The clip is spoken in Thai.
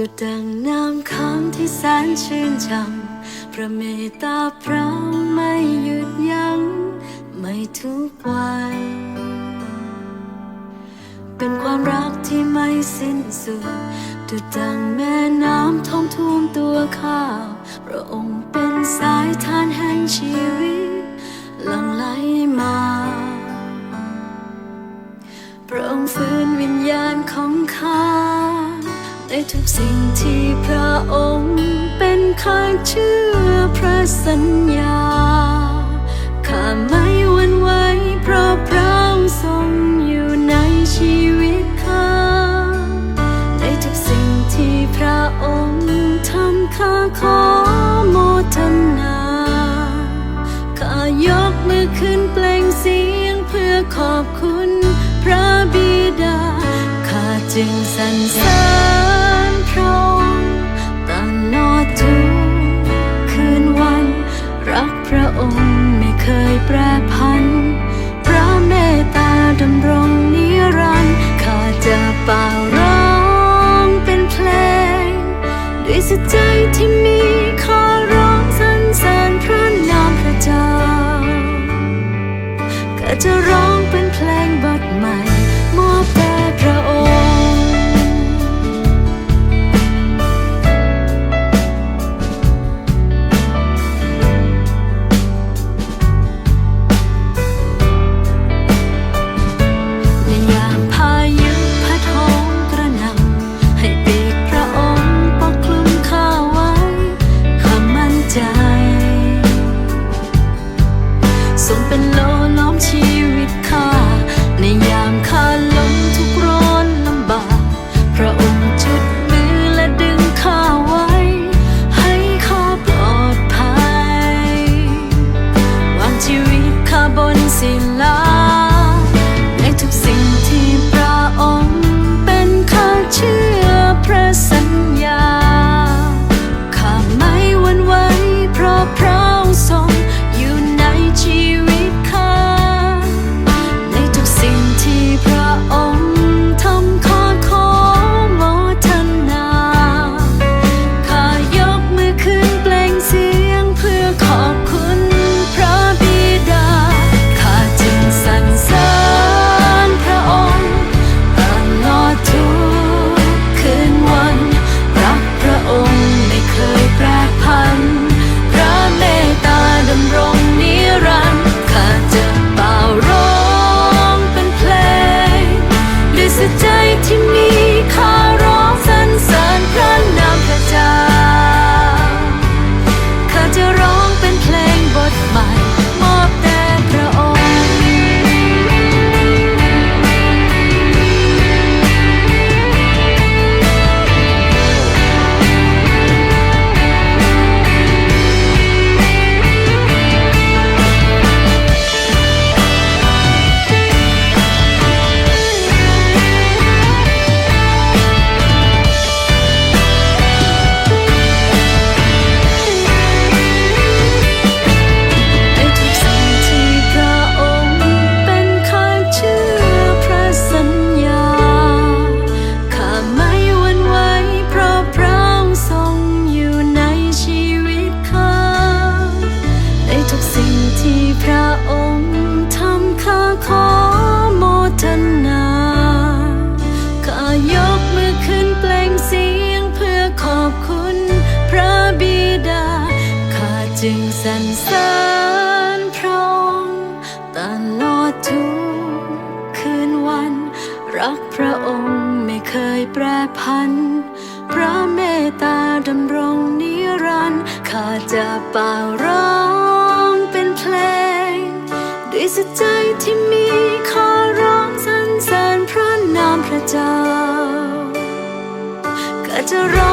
ดุดดังน้ำค้างที่แสนชื่นช่ำพระเมตตาพระไม่หยุดยัง้งไม่ทุกวันเป็นความรักที่ไม่สิ้นสุดดุดดังแม่น้ำท่องท่วมตัวข้าพระองค์เป็นสายทานแห่งชีวิต ทุกสิ่งที่พระองค์เป็นข้าเชื่อพระสัญญา ข้าไม่หวั่นไหวเพราะพระองค์ทรงอยู่ในชีวิตข้า ในทุกสิ่งที่พระองค์ทำข้าขอโมทนา ข้ายกมือขึ้นเปล่งเสียงเพื่อขอบคุณพระบิดา ข้าจึงสรรเสริญ พระองค์ตลอดทุกคืนวัน รักพระองค์ไม่เคยแปรพัน พระเมตตาดำรงนิรันดร์ข้าจะป่าร้องเป็นเพลง ด้วยสุดใจที่มีขอร้องสรรเสริญพระนามพระเจ้าข้าจะร้องเป็นเพลงบทใหม่ บ รักพระองค์ไม่เคยแปรพัน พระเมตตาดำรงนิรันดร์ข้าจะเป่าร้องเป็นเพลง ด้วยสใจที่มีขอร้องสรรเสริญพระนามพระเจ้าก็จะร้อง